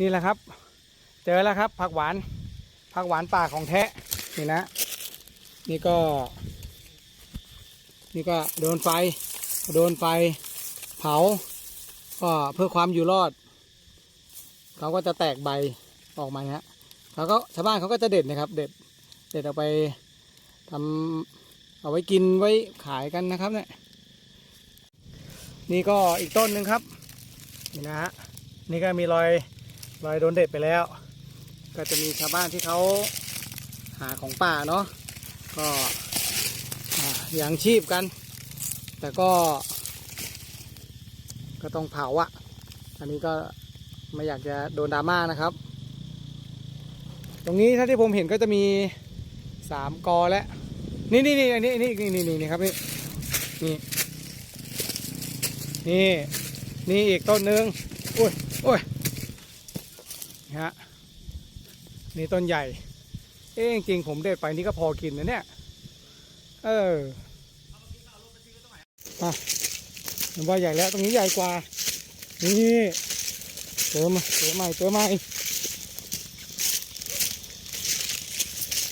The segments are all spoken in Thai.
นี่แหละครับ เจอแล้วครับผักหวาน ผักหวานป่าของแท้นี่นะ นี่ก็ นี่ก็โดนไฟ โดนไฟเผา ก็เพื่อความอยู่รอด เขาก็จะแตกใบออกมาฮะเขาก็ชาวบ้านเขาก็จะเด็ดนะครับ เด็ด เด็ดเอาไปทำเอาไว้กินไว้ขายกันนะครับเนี่ย นี่ก็อีกต้นหนึ่งครับ นี่นะฮะ นี่ก็มีรอย รอยโดนเด็ดไปแล้ว ก็จะมีชาวบ้านที่เขาหาของป่าเนาะก็อย่างชีพกัน แต่ก็ ก็ต้องเผาอะอันนี้ก็ไม่อยากจะโดนดราม่านะครับ ตรงนี้ถ้าที่ผมเห็นก็จะมีสามกอแล้วนี่นี่นี่อันนี้อันนี้นี่นี่นี่นี่ครับนี่นี่นี่นี่อีกต้นหนึ่งโอ้ยโอ้ย นี่ฮะนี่ต้นใหญ่ เอ๊ะจริงผมเด็ดไปนี่ก็พอกินนะเนี่ย เอออะผมว่าใหญ่แล้วตรงนี้ใหญ่กว่า นี่เจอมาเจอใหม่เจอใหม่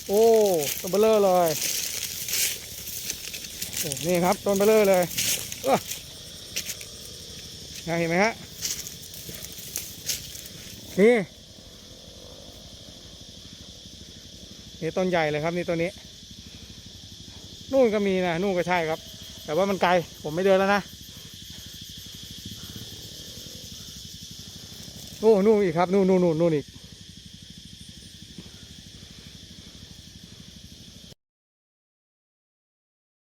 โอ้ต้นเบลเลอร์เลยโอ้นี่ครับต้นเบลเลอร์เลยเออเห็นไหมฮะนี่ นี่ต้นใหญ่เลยครับนี่ตัวนี้ นู่นก็มีนะนู่นก็ใช่ครับ แต่ว่ามันไกลผมไม่เดินแล้วนะโอ้นู่นอีกครับ นู่นนู่นนู่นนู่นอีก